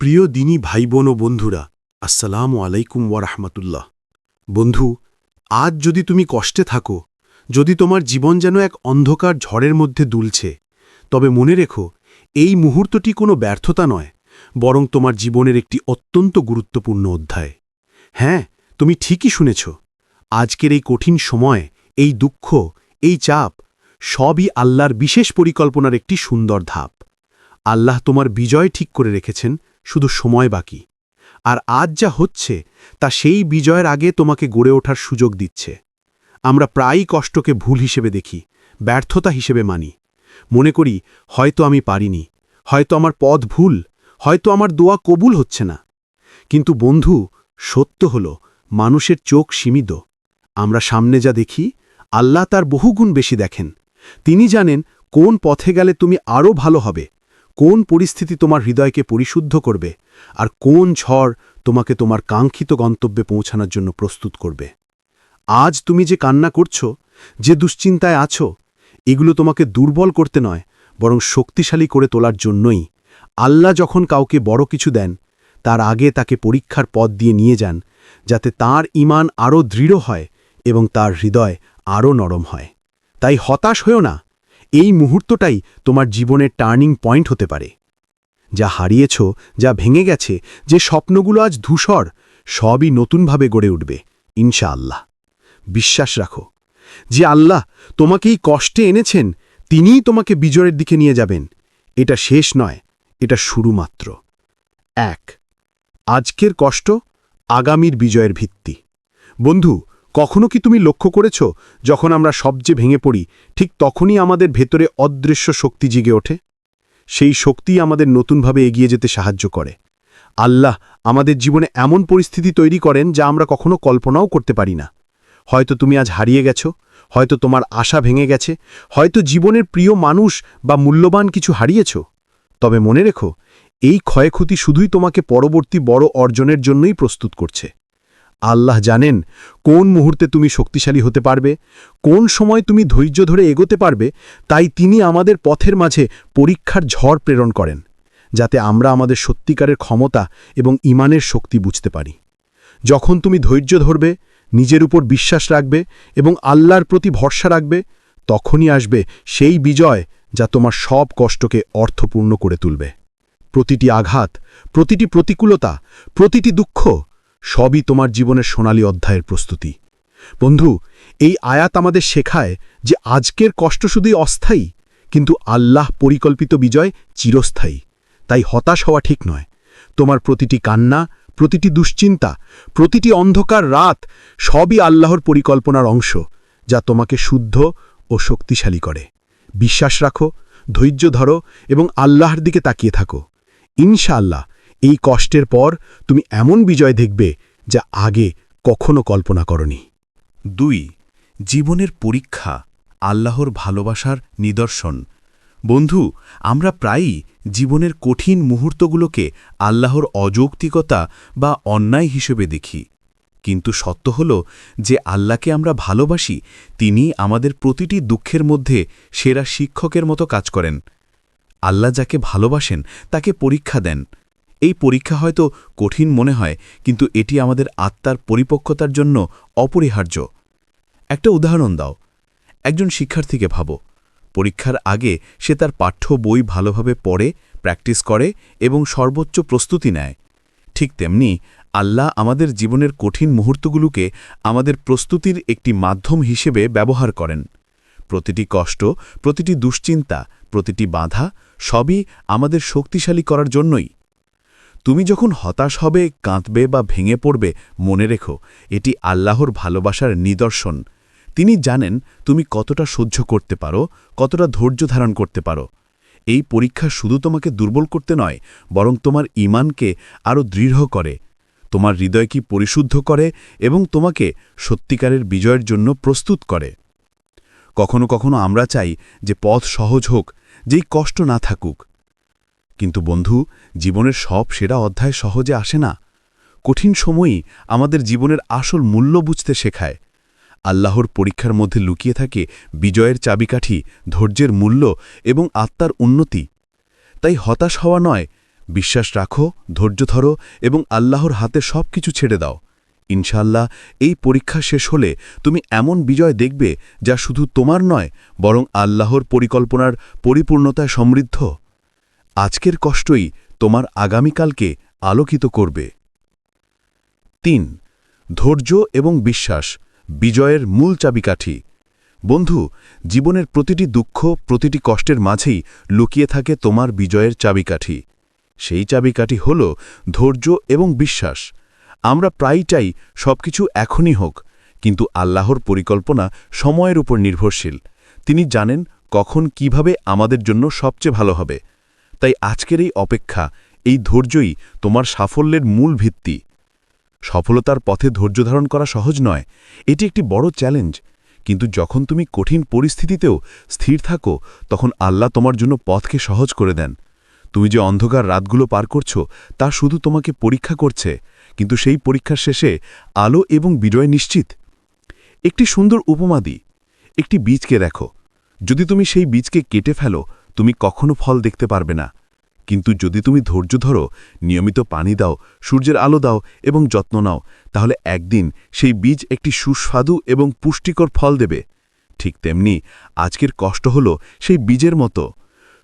প্রিয় দিনী ভাই বোন ও বন্ধুরা, আসসালামু আলাইকুম ওয়ারহমাতুল্লাহ বন্ধু, আজ যদি তুমি কষ্টে থাকো, যদি তোমার জীবন যেন এক অন্ধকার ঝড়ের মধ্যে দুলছে, তবে মনে রেখো, এই মুহূর্তটি কোনো ব্যর্থতা নয়, বরং তোমার জীবনের একটি অত্যন্ত গুরুত্বপূর্ণ অধ্যায়। হ্যাঁ তুমি ঠিকই শুনেছ, আজকের এই কঠিন সময়, এই দুঃখ, এই চাপ, সবই আল্লাহর বিশেষ পরিকল্পনার একটি সুন্দর ধাপ। আল্লাহ তোমার বিজয় ঠিক করে রেখেছেন শুধু সময় বাকি। আর আজ যা হচ্ছে, তা সেই বিজয়ের আগে তোমাকে গড়ে ওঠার সুযোগ দিচ্ছে। আমরা প্রায়ই কষ্টকে ভুল হিসেবে দেখি, ব্যর্থতা হিসেবে মানি। মনে করি, হয়তো আমি পারিনি, হয়তো আমার পথ ভুল, হয়তো আমার দোয়া কবুল হচ্ছে না। কিন্তু বন্ধু, সত্য হল, মানুষের চোখ সীমিত। আমরা সামনে যা দেখি, আল্লাহ তার বহুগুণ বেশি দেখেন। তিনি জানেন, কোন পথে গেলে তুমি আরও ভালো হবে। কোন পরিস্থিতি তোমার হৃদয়কে পরিশুদ্ধ করবে আর কোন ঝড় তোমাকে তোমার কাঙ্ক্ষিত গন্তব্যে পৌঁছানোর জন্য প্রস্তুত করবে? আজ তুমি যে কান্না করছ, যে দুশ্চিন্তায় আছো, এগুলো তোমাকে দুর্বল করতে নয়, বরং শক্তিশালী করে তোলার জন্যই। আল্লাহ যখন কাউকে বড় কিছু দেন, তার আগে তাকে পরীক্ষার পথ দিয়ে নিয়ে যান, যাতে তার ইমান আরও দৃঢ় হয় এবং তার হৃদয় আরও নরম হয়। তাই হতাশ হয়েও না এই মুহূর্তটাই তোমার জীবনের টার্নিং পয়েন্ট হতে পারে। যা হারিয়েছ, যা ভেঙে গেছে, যে স্বপ্নগুলো আজ ধূসর, সবই নতুনভাবে গড়ে উঠবে, ইনশাআল্লাহ। বিশ্বাস রাখো, যে আল্লাহ তোমাকেই কষ্টে এনেছেন, তিনিই তোমাকে বিজয়ের দিকে নিয়ে যাবেন। এটা শেষ নয়, এটা শুরু মাত্র এক, আজকের কষ্ট আগামীর বিজয়ের ভিত্তি। বন্ধু কখনো কি তুমি লক্ষ্য করেছ, যখন আমরা সবচেয়ে ভেঙে পড়ি, ঠিক তখনই আমাদের ভেতরে অদৃশ্য শক্তি জিগে ওঠে? সেই শক্তি আমাদের নতুনভাবে এগিয়ে যেতে সাহায্য করে। আল্লাহ আমাদের জীবনে এমন পরিস্থিতি তৈরি করেন যা আমরা কখনো কল্পনাও করতে পারি না। হয়তো তুমি আজ হারিয়ে গেছ, হয়তো তোমার আশা ভেঙে গেছে, হয়তো জীবনের প্রিয় মানুষ বা মূল্যবান কিছু হারিয়েছ। তবে মনে রেখো, এই ক্ষয়ক্ষতি শুধুই তোমাকে পরবর্তী বড় অর্জনের জন্যই প্রস্তুত করছে। আল্লাহ জানেন কোন মুহূর্তে তুমি শক্তিশালী হতে পারবে, কোন সময় তুমি ধৈর্য ধরে এগোতে পারবে, তাই তিনি আমাদের পথের মাঝে পরীক্ষার ঝড় প্রেরণ করেন, যাতে আমরা আমাদের সত্যিকারের ক্ষমতা এবং ইমানের শক্তি বুঝতে পারি। যখন তুমি ধৈর্য ধরবে, নিজের উপর বিশ্বাস রাখবে এবং আল্লাহর প্রতি ভরসা রাখবে, তখনই আসবে সেই বিজয় যা তোমার সব কষ্টকে অর্থপূর্ণ করে তুলবে। প্রতিটি আঘাত, প্রতিটি প্রতিকূলতা, প্রতিটি দুঃখ সবই তোমার জীবনের সোনালী অধ্যায়ের প্রস্তুতি। বন্ধু, এই আয়াত আমাদের শেখায় যে আজকের কষ্ট শুধুই অস্থায়ী, কিন্তু আল্লাহ পরিকল্পিত বিজয় চিরস্থায়ী। তাই হতাশ হওয়া ঠিক নয়। তোমার প্রতিটি কান্না, প্রতিটি দুশ্চিন্তা, প্রতিটি অন্ধকার রাত সবই আল্লাহর পরিকল্পনার অংশ, যা তোমাকে শুদ্ধ ও শক্তিশালী করে। বিশ্বাস রাখো, ধৈর্য ধরো এবং আল্লাহর দিকে তাকিয়ে থাকো। ইনশাআল্লাহ এই কষ্টের পর তুমি এমন বিজয় দেখবে যা আগে কখনো কল্পনা করনি। দুই, জীবনের পরীক্ষা, আল্লাহর ভালোবাসার নিদর্শন। বন্ধু, আমরা প্রায়ই জীবনের কঠিন মুহূর্তগুলোকে আল্লাহর অযৌক্তিকতা বা অন্যায় হিসেবে দেখি। কিন্তু সত্য হল যে আল্লাহকে আমরা ভালোবাসি, তিনি আমাদের প্রতিটি দুঃখের মধ্যে সেরা শিক্ষকের মতো কাজ করেন। আল্লাহ যাকে ভালোবাসেন, তাকে পরীক্ষা দেন। এই পরীক্ষা হয়তো কঠিন মনে হয়, কিন্তু এটি আমাদের আত্মার পরিপক্কতার জন্য অপরিহার্য। একটা উদাহরণ দাও। একজন শিক্ষার্থীকে ভাবো, পরীক্ষার আগে সে তার পাঠ্য বই ভালোভাবে পড়ে, প্র্যাকটিস করে এবং সর্বোচ্চ প্রস্তুতি নেয়। ঠিক তেমনি আল্লাহ আমাদের জীবনের কঠিন মুহূর্তগুলোকে আমাদের প্রস্তুতির একটি মাধ্যম হিসেবে ব্যবহার করেন। প্রতিটি কষ্ট, প্রতিটি দুশ্চিন্তা, প্রতিটি বাধা সবই আমাদের শক্তিশালী করার জন্যই। তুমি যখন হতাশ হবে, কাঁদবে বা ভেঙে পড়বে, মনে রেখো, এটি আল্লাহর ভালোবাসার নিদর্শন। তিনি জানেন তুমি কতটা সহ্য করতে পারো, কতটা ধৈর্য ধারণ করতে পারো। এই পরীক্ষা শুধু তোমাকে দুর্বল করতে নয়, বরং তোমার ইমানকে আরও দৃঢ় করে। তোমার হৃদয়কে পরিশুদ্ধ করে এবং তোমাকে সত্যিকারের বিজয়ের জন্য প্রস্তুত করে। কখনো কখনো আমরা চাই যে পথ সহজ হোক, যেই কষ্ট না থাকুক। কিন্তু বন্ধু, জীবনের সব সেরা অধ্যায় সহজে আসে না। কঠিন সময়ই আমাদের জীবনের আসল মূল্য বুঝতে শেখায়। আল্লাহর পরীক্ষার মধ্যে লুকিয়ে থাকে বিজয়ের চাবিকাঠি, ধৈর্যের মূল্য এবং আত্মার উন্নতি। তাই হতাশ হওয়া নয়, বিশ্বাস রাখো, ধৈর্য ধরো এবং আল্লাহর হাতে সব কিছু ছেড়ে দাও। ইনশাল্লাহ এই পরীক্ষা শেষ হলে তুমি এমন বিজয় দেখবে যা শুধু তোমার নয়, বরং আল্লাহর পরিকল্পনার পরিপূর্ণতায় সমৃদ্ধ। আজকের কষ্টই তোমার আগামীকালকে আলোকিত করবে। তিন, ধৈর্য এবং বিশ্বাস বিজয়ের মূল চাবিকাঠি। বন্ধু, জীবনের প্রতিটি দুঃখ, প্রতিটি কষ্টের মাঝেই লুকিয়ে থাকে তোমার বিজয়ের চাবিকাঠি। সেই চাবিকাঠি হল ধৈর্য এবং বিশ্বাস। আমরা প্রায় চাই সবকিছু এখনই হোক, কিন্তু আল্লাহর পরিকল্পনা সময়ের উপর নির্ভরশীল। তিনি জানেন কখন কীভাবে আমাদের জন্য সবচেয়ে ভালো হবে। তাই আজকের এই অপেক্ষা, এই ধৈর্যই তোমার সাফল্যের মূল ভিত্তি। সফলতার পথে ধৈর্য ধারণ করা সহজ নয়, এটি একটি বড় চ্যালেঞ্জ। কিন্তু যখন তুমি কঠিন পরিস্থিতিতেও স্থির থাকো, তখন আল্লাহ তোমার জন্য পথকে সহজ করে দেন। তুমি যে অন্ধকার রাতগুলো পার করছ, তা শুধু তোমাকে পরীক্ষা করছে, কিন্তু সেই পরীক্ষার শেষে আলো এবং বিজয় নিশ্চিত। একটি সুন্দর উপমা দিই একটি বীজকে দেখো। যদি তুমি সেই বীজকে কেটে ফেলো তুমি কখনো ফল দেখতে পারবে না। কিন্তু যদি তুমি ধৈর্য ধরো, নিয়মিত পানি দাও, সূর্যের আলো দাও এবং যত্ন নাও, তাহলে একদিন সেই বীজ একটি সুস্বাদু এবং পুষ্টিকর ফল দেবে। ঠিক তেমনি আজকের কষ্ট হল সেই বীজের মতো।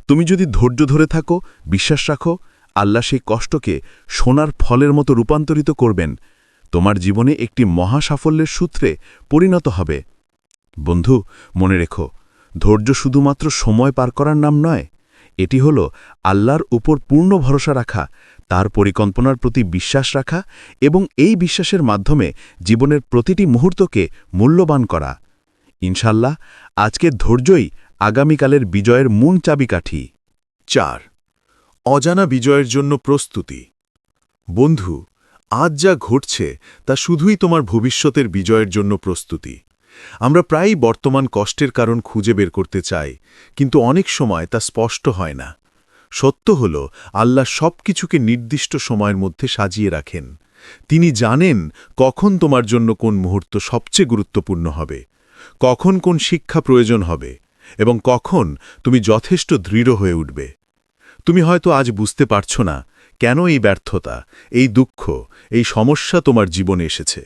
তুমি যদি ধৈর্য ধরে থাকো, বিশ্বাস রাখো, আল্লাহ সেই কষ্টকে সোনার ফলের মতো রূপান্তরিত করবেন। তোমার জীবনে একটি মহা সাফল্যের সূত্রে পরিণত হবে। বন্ধু, মনে রেখো ধৈর্য শুধুমাত্র সময় পার করার নাম নয়, এটি হল আল্লাহর উপর পূর্ণ ভরসা রাখা, তার পরিকল্পনার প্রতি বিশ্বাস রাখা এবং এই বিশ্বাসের মাধ্যমে জীবনের প্রতিটি মুহূর্তকে মূল্যবান করা। ইনশাল্লাহ আজকের ধৈর্যই আগামীকালের বিজয়ের মূল চাবিকাঠি। চার, অজানা বিজয়ের জন্য প্রস্তুতি। বন্ধু, আজ যা ঘটছে তা শুধুই তোমার ভবিষ্যতের বিজয়ের জন্য প্রস্তুতি। আমরা প্রায়ই বর্তমান কষ্টের কারণ খুঁজে বের করতে চাই, কিন্তু অনেক সময় তা স্পষ্ট হয় না। সত্য হল, আল্লাহ সব কিছুকে নির্দিষ্ট সময়ের মধ্যে সাজিয়ে রাখেন। তিনি জানেন কখন তোমার জন্য কোন মুহূর্ত সবচেয়ে গুরুত্বপূর্ণ হবে, কখন কোন শিক্ষা প্রয়োজন হবে, এবং কখন তুমি যথেষ্ট দৃঢ় হয়ে উঠবে। তুমি হয়তো আজ বুঝতে পারছ না, কেন এই ব্যর্থতা, এই দুঃখ, এই সমস্যা তোমার জীবনে এসেছে।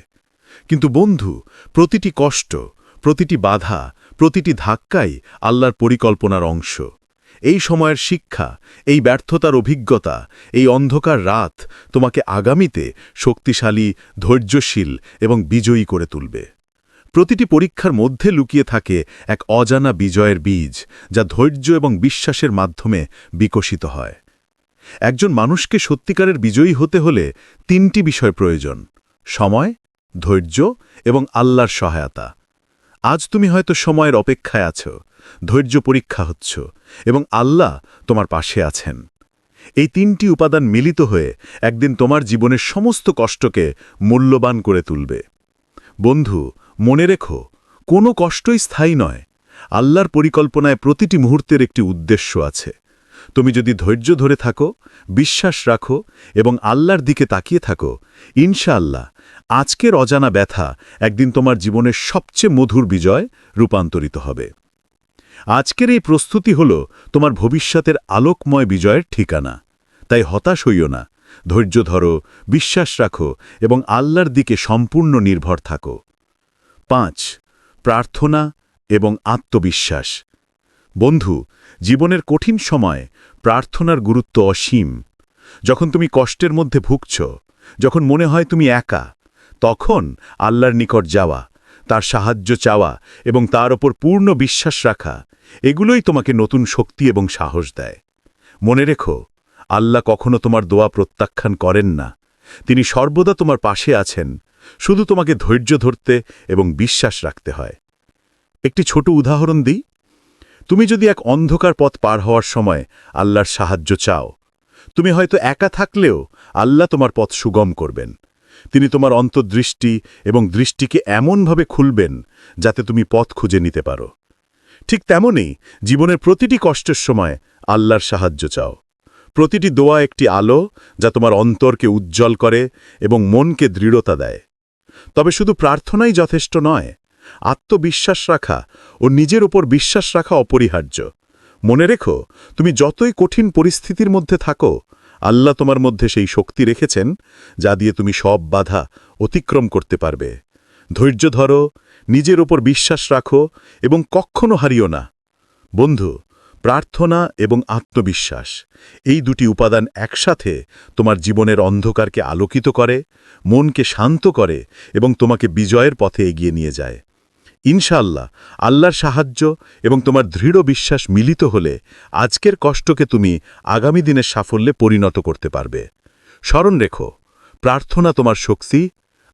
কিন্তু বন্ধু, প্রতিটি কষ্ট, প্রতিটি বাধা, প্রতিটি ধাক্কাই আল্লাহর পরিকল্পনার অংশ। এই সময়ের শিক্ষা, এই ব্যর্থতার অভিজ্ঞতা, এই অন্ধকার রাত তোমাকে আগামীতে শক্তিশালী, ধৈর্যশীল এবং বিজয়ী করে তুলবে। প্রতিটি পরীক্ষার মধ্যে লুকিয়ে থাকে এক অজানা বিজয়ের বীজ যা ধৈর্য এবং বিশ্বাসের মাধ্যমে বিকশিত হয়। একজন মানুষকে সত্যিকারের বিজয়ী হতে হলে তিনটি বিষয় প্রয়োজন। সময় ধৈর্য এবং আল্লাহর সহায়তা। আজ তুমি হয়তো সময়ের অপেক্ষায় আছো, ধৈর্য পরীক্ষা হচ্ছ এবং আল্লাহ তোমার পাশে আছেন। এই তিনটি উপাদান মিলিত হয়ে একদিন তোমার জীবনের সমস্ত কষ্টকে মূল্যবান করে তুলবে। বন্ধু, মনে রেখো, কোনো কষ্টই স্থায়ী নয়। আল্লাহর পরিকল্পনায় প্রতিটি মুহূর্তের একটি উদ্দেশ্য আছে। তুমি যদি ধৈর্য ধরে থাকো, বিশ্বাস রাখো এবং আল্লাহর দিকে তাকিয়ে থাকো, ইনশাআল্লাহ আজকের অজানা ব্যথা একদিন তোমার জীবনের সবচেয়ে মধুর বিজয় রূপান্তরিত হবে। আজকের এই প্রস্তুতি হল তোমার ভবিষ্যতের আলোকময় বিজয়ের ঠিকানা। তাই হতাশ হইও না, ধৈর্য ধরো, বিশ্বাস রাখো এবং আল্লাহর দিকে সম্পূর্ণ নির্ভর থাকো। পাঁচ, প্রার্থনা এবং আত্মবিশ্বাস। বন্ধু, জীবনের কঠিন সময় প্রার্থনার গুরুত্ব অসীম। যখন তুমি কষ্টের মধ্যে ভুগছ, যখন মনে হয় তুমি একা, তখন আল্লাহর নিকট যাওয়া, তার সাহায্য চাওয়া এবং তার ওপর পূর্ণ বিশ্বাস রাখা, এগুলোই তোমাকে নতুন শক্তি এবং সাহস দেয়। মনে রেখো, আল্লাহ কখনো তোমার দোয়া প্রত্যাখ্যান করেন না। তিনি সর্বদা তোমার পাশে আছেন, শুধু তোমাকে ধৈর্য ধরতে এবং বিশ্বাস রাখতে হয়। একটি ছোট উদাহরণ দিই। তুমি যদি এক অন্ধকার পথ পার হওয়ার সময় আল্লাহর সাহায্য চাও, তুমি হয়তো একা থাকলেও আল্লাহ তোমার পথ সুগম করবেন। তিনি তোমার অন্তর্দৃষ্টি এবং দৃষ্টিকে এমনভাবে খুলবেন যাতে তুমি পথ খুঁজে নিতে পারো। ঠিক তেমনই জীবনের প্রতিটি কষ্টের সময় আল্লাহর সাহায্য চাও। প্রতিটি দোয়া একটি আলো যা তোমার অন্তরকে উজ্জ্বল করে এবং মনকে দৃঢ়তা দেয়। তবে শুধু প্রার্থনাই যথেষ্ট নয় আত্মবিশ্বাস রাখা ও নিজের ওপর বিশ্বাস রাখা অপরিহার্য। মনে রেখো, তুমি যতই কঠিন পরিস্থিতির মধ্যে থাকো, আল্লাহ তোমার মধ্যে সেই শক্তি রেখেছেন যা দিয়ে তুমি সব বাধা অতিক্রম করতে পারবে। ধৈর্য ধরো, নিজের ওপর বিশ্বাস রাখো এবং কখনো হারিও না। বন্ধু, প্রার্থনা এবং আত্মবিশ্বাস, এই দুটি উপাদান একসাথে তোমার জীবনের অন্ধকারকে আলোকিত করে, মনকে শান্ত করে এবং তোমাকে বিজয়ের পথে এগিয়ে নিয়ে যায়। ইনশাআল্লাহ, আল্লাহর সাহায্য এবং তোমার দৃঢ় বিশ্বাস মিলিত হলে আজকের কষ্টকে তুমি আগামী দিনের সাফল্যে পরিণত করতে পারবে। স্মরণ রেখো, প্রার্থনা তোমার শক্তি,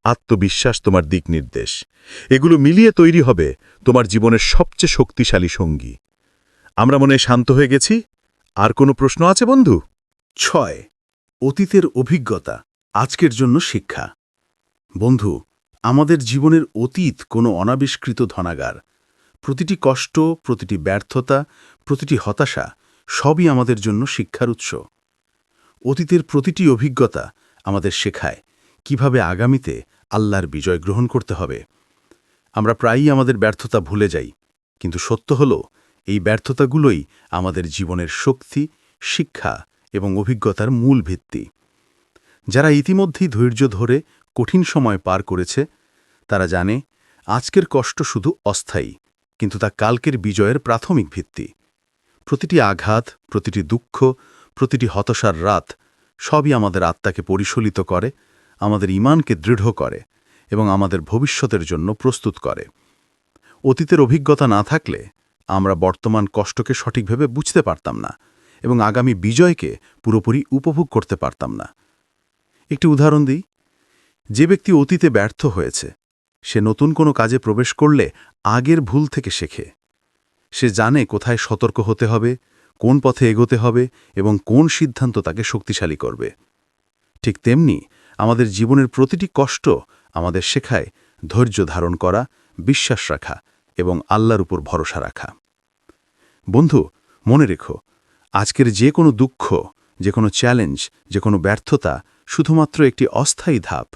আত্মবিশ্বাস তোমার দিক নির্দেশ। এগুলো মিলিয়ে তৈরি হবে তোমার জীবনের সবচেয়ে শক্তিশালী সঙ্গী। আমরা মনে শান্ত হয়ে গেছি? আর কোনো প্রশ্ন আছে বন্ধু? ছয়, অতীতের অভিজ্ঞতা, আজকের জন্য শিক্ষা। বন্ধু আমাদের জীবনের অতীত কোনো অনাবিষ্কৃত ধনাগার। প্রতিটি কষ্ট, প্রতিটি ব্যর্থতা, প্রতিটি হতাশা সবই আমাদের জন্য শিক্ষার উৎস। অতীতের প্রতিটি অভিজ্ঞতা আমাদের শেখায় কীভাবে আগামীতে আল্লাহর বিজয় গ্রহণ করতে হবে। আমরা প্রায়ই আমাদের ব্যর্থতা ভুলে যাই, কিন্তু সত্য হল এই ব্যর্থতাগুলোই আমাদের জীবনের শক্তি, শিক্ষা এবং অভিজ্ঞতার মূল ভিত্তি। যারা ইতিমধ্যেই ধৈর্য ধরে কঠিন সময় পার করেছে, তারা জানে আজকের কষ্ট শুধু অস্থায়ী, কিন্তু তা কালকের বিজয়ের প্রাথমিক ভিত্তি। প্রতিটি আঘাত, প্রতিটি দুঃখ, প্রতিটি হতাশার রাত সবই আমাদের আত্মাকে পরিশলিত করে, আমাদের ইমানকে দৃঢ় করে এবং আমাদের ভবিষ্যতের জন্য প্রস্তুত করে। অতীতের অভিজ্ঞতা না থাকলে আমরা বর্তমান কষ্টকে সঠিকভাবে বুঝতে পারতাম না এবং আগামী বিজয়কে পুরোপুরি উপভোগ করতে পারতাম না। একটি উদাহরণ দিই যে ব্যক্তি অতীতে ব্যর্থ হয়েছে, সে নতুন কোনো কাজে প্রবেশ করলে আগের ভুল থেকে শেখে। সে জানে কোথায় সতর্ক হতে হবে, কোন পথে এগোতে হবে এবং কোন সিদ্ধান্ত তাকে শক্তিশালী করবে। ঠিক তেমনি আমাদের জীবনের প্রতিটি কষ্ট আমাদের শেখায় ধৈর্য ধারণ করা, বিশ্বাস রাখা এবং আল্লাহর উপর ভরসা রাখা। বন্ধু, মনে রেখো, আজকের যে কোনো দুঃখ, যে কোনো চ্যালেঞ্জ, যে কোনো ব্যর্থতা শুধুমাত্র একটি অস্থায়ী ধাপ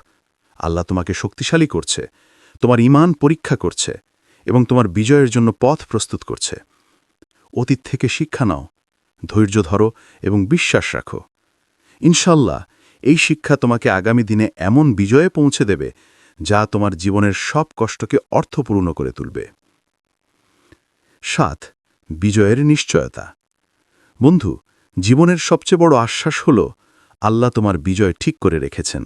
আল্লাহ তোমাকে শক্তিশালী করছে, তোমার ইমান পরীক্ষা করছে এবং তোমার বিজয়ের জন্য পথ প্রস্তুত করছে। অতীত থেকে শিক্ষা নাও, ধৈর্য ধরো এবং বিশ্বাস রাখো। ইনশাল্লাহ এই শিক্ষা তোমাকে আগামী দিনে এমন বিজয়ে পৌঁছে দেবে যা তোমার জীবনের সব কষ্টকে অর্থপূর্ণ করে তুলবে। সাত, বিজয়ের নিশ্চয়তা। বন্ধু, জীবনের সবচেয়ে বড় আশ্বাস হল, আল্লাহ তোমার বিজয় ঠিক করে রেখেছেন।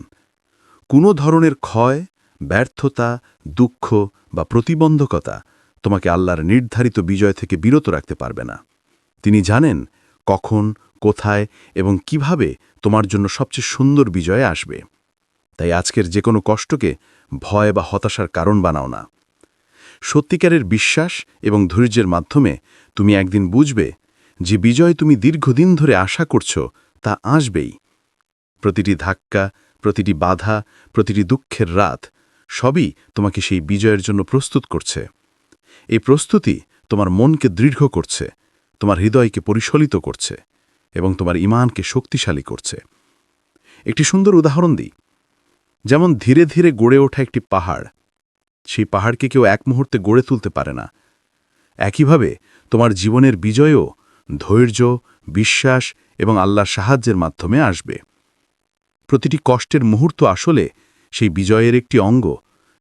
কোনো ধরনের ক্ষয়, ব্যর্থতা, দুঃখ বা প্রতিবন্ধকতা তোমাকে আল্লাহর নির্ধারিত বিজয় থেকে বিরত রাখতে পারবে না। তিনি জানেন কখন, কোথায় এবং কীভাবে তোমার জন্য সবচেয়ে সুন্দর বিজয়ে আসবে। তাই আজকের যে কোনো কষ্টকে ভয় বা হতাশার কারণ বানাও না। সত্যিকারের বিশ্বাস এবং ধৈর্যের মাধ্যমে তুমি একদিন বুঝবে যে বিজয় তুমি দীর্ঘদিন ধরে আশা করছ তা আসবেই। প্রতিটি ধাক্কা প্রতিটি বাধা, প্রতিটি দুঃখের রাত সবই তোমাকে সেই বিজয়ের জন্য প্রস্তুত করছে। এই প্রস্তুতি তোমার মনকে দৃঢ় করছে, তোমার হৃদয়কে পরিশলিত করছে এবং তোমার ইমানকে শক্তিশালী করছে। একটি সুন্দর উদাহরণ দিই। যেমন ধীরে ধীরে গড়ে ওঠা একটি পাহাড়, সেই পাহাড়কে কেউ এক মুহূর্তে গড়ে তুলতে পারে না। একইভাবে তোমার জীবনের বিজয়ও ধৈর্য, বিশ্বাস এবং আল্লাহর সাহায্যের মাধ্যমে আসবে। প্রতিটি কষ্টের মুহূর্ত আসলে সেই বিজয়ের একটি অঙ্গ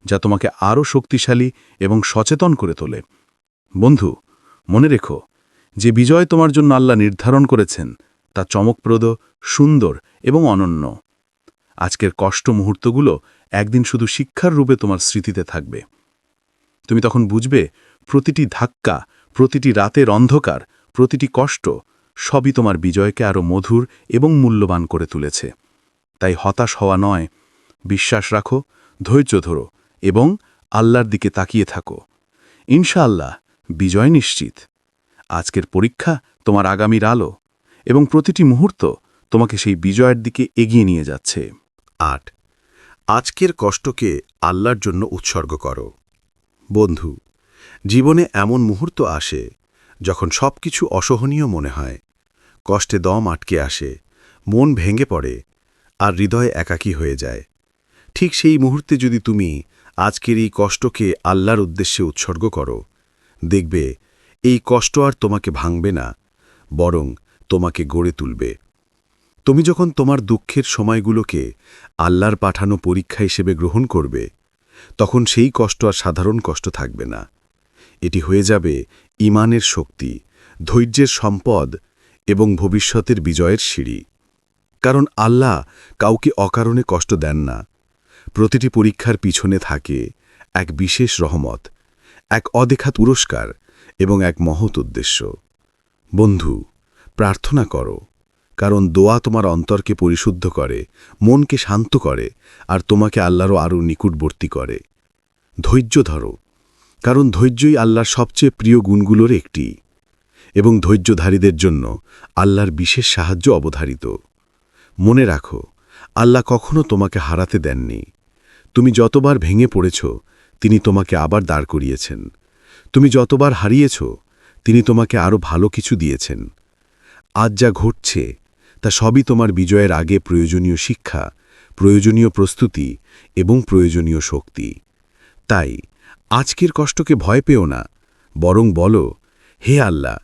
যা তোমাকে আরও শক্তিশালী এবং সচেতন করে তোলে। বন্ধু, মনে রেখো, যে বিজয় তোমার জন্য আল্লাহ নির্ধারণ করেছেন, তা চমকপ্রদ, সুন্দর এবং অনন্য। আজকের কষ্ট মুহূর্তগুলো একদিন শুধু শিক্ষার রূপে তোমার স্মৃতিতে থাকবে। তুমি তখন বুঝবে, প্রতিটি ধাক্কা, প্রতিটি রাতের অন্ধকার, প্রতিটি কষ্ট সবই তোমার বিজয়কে আরও মধুর এবং মূল্যবান করে তুলেছে। তাই হতাশ হওয়া নয়। বিশ্বাস রাখো, ধৈর্য ধরো এবং আল্লাহর দিকে তাকিয়ে থাকো। ইনশাআল্লাহ, বিজয় নিশ্চিত। আজকের পরীক্ষা তোমার আগামীর আলো এবং প্রতিটি মুহূর্ত তোমাকে সেই বিজয়ের দিকে এগিয়ে নিয়ে যাচ্ছে। আট, আজকের কষ্টকে আল্লাহর জন্য উৎসর্গ করো। বন্ধু, জীবনে এমন মুহূর্ত আসে যখন সব কিছু অসহনীয় মনে হয়। কষ্টে দম আটকে আসে, মন ভেঙে পড়ে আর হৃদয় একাকী হয়ে যায়। ঠিক সেই মুহূর্তে যদি তুমি আজকের এই কষ্টকে আল্লাহর উদ্দেশ্যে উৎসর্গ করো, দেখবে এই কষ্ট আর তোমাকে ভাঙবে না, বরং তোমাকে গড়ে তুলবে। তুমি যখন তোমার দুঃখের সময়গুলোকে আল্লাহর পাঠানো পরীক্ষা হিসেবে গ্রহণ করবে, তখন সেই কষ্ট আর সাধারণ কষ্ট থাকবে না। এটি হয়ে যাবে ইমানের শক্তি, ধৈর্যের সম্পদ এবং ভবিষ্যতের বিজয়ের সিঁড়ি। কারণ আল্লাহ কাউকে অকারণে কষ্ট দেন না। প্রতিটি পরীক্ষার পিছনে থাকে এক বিশেষ রহমত, এক অদেখা পুরস্কার এবং এক মহৎ উদ্দেশ্য। বন্ধু, প্রার্থনা করো, কারণ দোয়া তোমার অন্তরকে পরিশুদ্ধ করে, মনকে শান্ত করে, আর তোমাকে আল্লাহরও আরও নিকটবর্তী করে। ধৈর্য ধরো, কারণ ধৈর্যই আল্লাহর সবচেয়ে প্রিয় গুণগুলোর একটি। এবং ধৈর্যধারীদের জন্য আল্লাহর বিশেষ সাহায্য অবধারিত। মনে রাখো, আল্লাহ কখনো তোমাকে হারাতে দেননি। তুমি যতবার ভেঙে পড়েছ, তিনি তোমাকে আবার দাঁড় করিয়েছেন। তুমি যতবার হারিয়েছ, তিনি তোমাকে আরও ভালো কিছু দিয়েছেন। আজ যা ঘটছে, তা সবই তোমার বিজয়ের আগে প্রয়োজনীয় শিক্ষা, প্রয়োজনীয় প্রস্তুতি এবং প্রয়োজনীয় শক্তি। তাই, আজকের কষ্টকে ভয় পেও না, বরং বলো, হে আল্লাহ,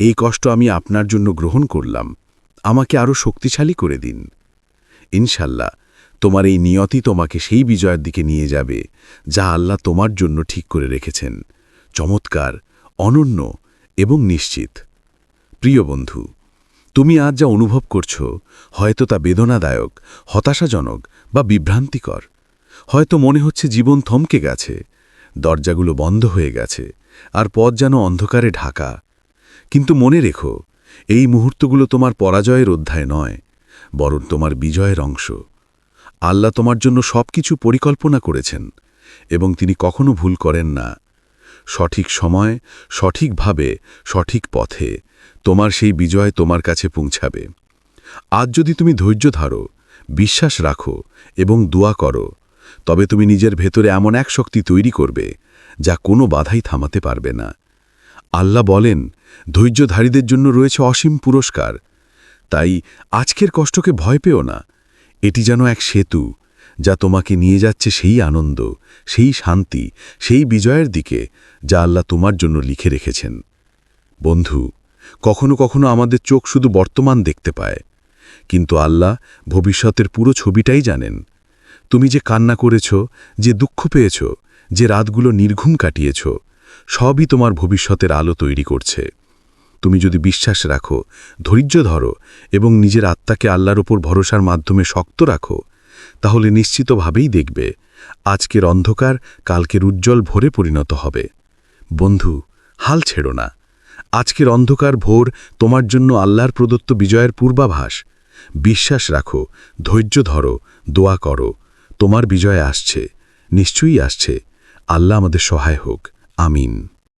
এই কষ্ট আমি আপনার জন্য গ্রহণ করলাম। আমাকে আরও শক্তিশালী করে দিন। ইনশাল্লাহ, তোমার এই নিয়তি তোমাকে সেই বিজয়ের দিকে নিয়ে যাবে, যা আল্লাহ তোমার জন্য ঠিক করে রেখেছেন। চমৎকার, অনন্য এবং নিশ্চিত। প্রিয় বন্ধু, তুমি আজ যা অনুভব করছ, হয়তো তা বেদনাদায়ক, হতাশাজনক বা বিভ্রান্তিকর। হয়তো মনে হচ্ছে জীবন থমকে গেছে, দরজাগুলো বন্ধ হয়ে গেছে, আর পথ যেন অন্ধকারে ঢাকা। কিন্তু মনে রেখো এই মুহূর্তগুলো তোমার পরাজয়ের অধ্যায় নয়, বরং তোমার বিজয়ের অংশ। আল্লাহ তোমার জন্য সব কিছু পরিকল্পনা করেছেন, এবং তিনি কখনো ভুল করেন না। সঠিক সময় সঠিকভাবে সঠিক পথে তোমার সেই বিজয় তোমার কাছে পৌঁছাবে। আজ যদি তুমি ধৈর্য ধারো, বিশ্বাস রাখো, এবং দোয়া করো, তবে তুমি নিজের ভেতরে এমন এক শক্তি তৈরি করবে, যা কোনো বাধাই থামাতে পারবে না। আল্লাহ বলেন ধৈর্যধারীদের জন্য রয়েছে অসীম পুরস্কার। তাই আজকের কষ্টকে ভয় পেও না। এটি যেন এক সেতু, যা তোমাকে নিয়ে যাচ্ছে সেই আনন্দ, সেই শান্তি, সেই বিজয়ের দিকে, যা আল্লাহ তোমার জন্য লিখে রেখেছেন। বন্ধু, কখনো কখনো আমাদের চোখ শুধু বর্তমান দেখতে পায়। কিন্তু আল্লাহ ভবিষ্যতের পুরো ছবিটাই জানেন। তুমি যে কান্না করেছ, যে দুঃখ পেয়েছ, যে রাতগুলো নির্ঘুম কাটিয়েছ সবই তোমার ভবিষ্যতের আলো তৈরি করছে। তুমি যদি বিশ্বাস রাখো, ধৈর্য ধরো এবং নিজের আত্মাকে আল্লাহর ওপর ভরসার মাধ্যমে শক্ত রাখো, তাহলে নিশ্চিতভাবেই দেখবে, আজকের অন্ধকার কালকের উজ্জ্বল ভোরে পরিণত হবে। বন্ধু, হাল ছেড়ো না। আজকের অন্ধকার ভোর তোমার জন্য আল্লাহর প্রদত্ত বিজয়ের পূর্বাভাস। বিশ্বাস রাখো, ধৈর্য ধরো, দোয়া করো। তোমার বিজয় আসছে, নিশ্চয়ই আসছে। আল্লাহ আমাদের সহায় হোক। আমিন